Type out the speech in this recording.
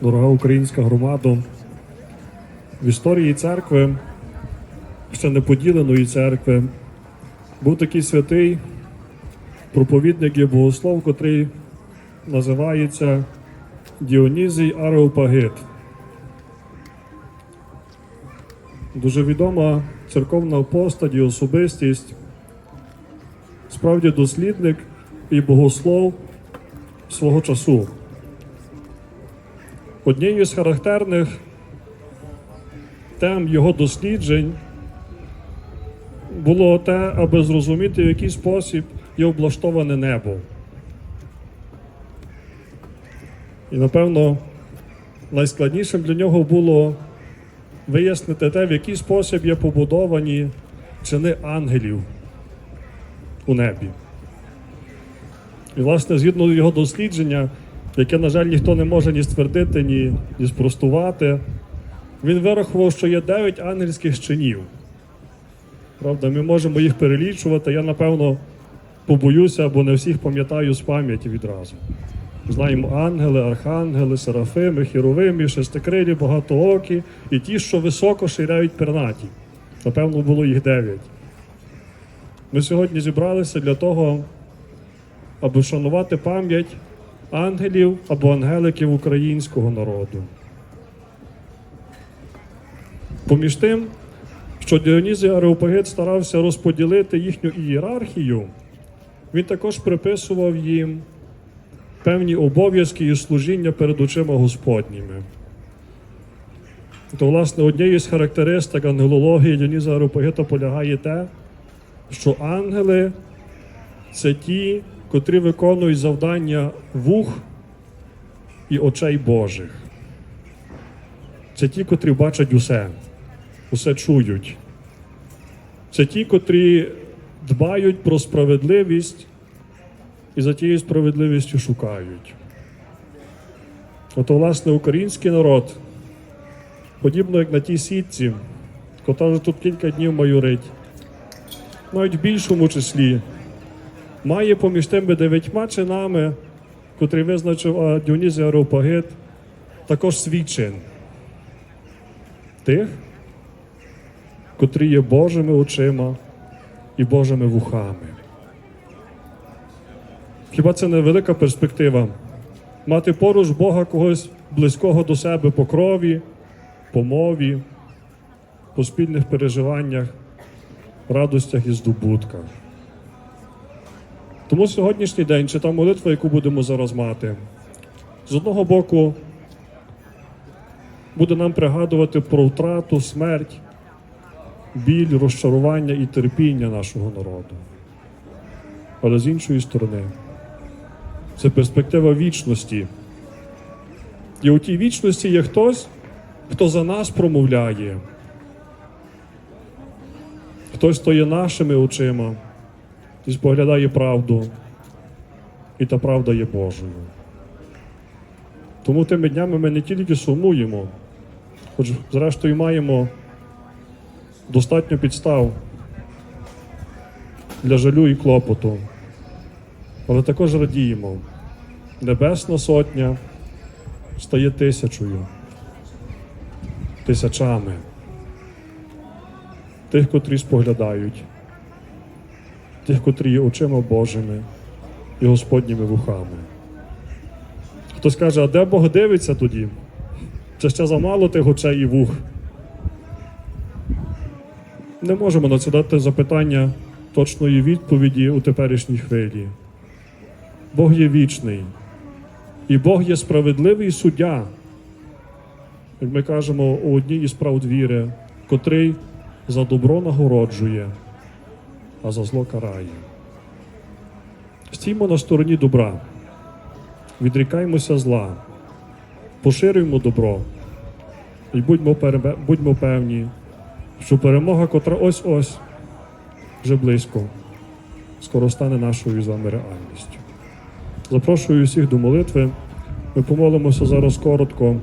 дорога українська громада. В історії церкви, ще не поділеної церкви, був такий святий проповідник і богослов, котрий називається Діонізій Ареопагит. Дуже відома церковна постать і особистість, справді дослідник і богослов свого часу. Однією з характерних тем його досліджень було те, аби зрозуміти, в який спосіб є облаштоване небо. І, напевно, найскладнішим для нього було вияснити те, в який спосіб є побудовані чини ангелів у небі. І, власне, згідно його дослідження, яке, на жаль, ніхто не може ні ствердити, ні, ні спростувати, він вирахував, що є дев'ять ангельських чинів. Правда, ми можемо їх перелічувати. Я, напевно, побоюся, бо не всіх пам'ятаю з пам'яті відразу. Знаємо ангели, архангели, серафими, хіровими, шестикрилі, багатоокі і ті, що високо ширяють пернаті. Напевно, було їх дев'ять. Ми сьогодні зібралися для того, аби вшанувати пам'ять ангелів або ангеликів українського народу. Поміж тим, що Діонізій Ареопагит старався розподілити їхню ієрархію, він також приписував їм певні обов'язки і служіння перед очима Господніми. То, власне, однією з характеристик ангелології Діоніза Ареопагита полягає те, що ангели це ті, котрі виконують завдання вух і очей Божих. Це ті, котрі бачать усе, усе чують. Це ті, котрі дбають про справедливість і за тією справедливістю шукають. Ото, власне, український народ, подібно як на тій сітці, котра вже тут кілька днів майорить, навіть в більшому числі, має поміж тими дев'ятьма чинами, котрі визначив Діонізій Ареопагит, також свій чин. Тих, котрі є Божими очима і Божими вухами. Хіба це не велика перспектива? Мати поруч Бога когось близького до себе по крові, по мові, по спільних переживаннях, радостях і здобутках. Тому сьогоднішній день чи та молитва, яку будемо зараз мати, з одного боку буде нам пригадувати про втрату, смерть, біль, розчарування і терпіння нашого народу. Але з іншої сторони, це перспектива вічності. І у тій вічності є хтось, хто за нас промовляє, хтось, хто нашими очима і споглядає правду, і та правда є Божою. Тому тими днями ми не тільки сумуємо, хоч зрештою маємо достатньо підстав для жалю і клопоту, але також радіємо. Небесна сотня стає тисячою, тисячами тих, котрі споглядають, тих, котрі є очима Божими і Господніми вухами. Хтось каже, а де Бог дивиться тоді? Чи ще замало тих очей і вух? Не можемо на це дати запитання точної відповіді у теперішній хвилі. Бог є вічний, і Бог є справедливий суддя, як ми кажемо у одній із правд віри, котрий за добро нагороджує, а за зло карає. Стіймо на стороні добра, відрікаймося зла, поширюємо добро і будьмо, перебе- будьмо певні, що перемога, котра ось-ось вже близько, скоро стане нашою з вами реальністю. Запрошую усіх до молитви. Ми помолимося зараз коротко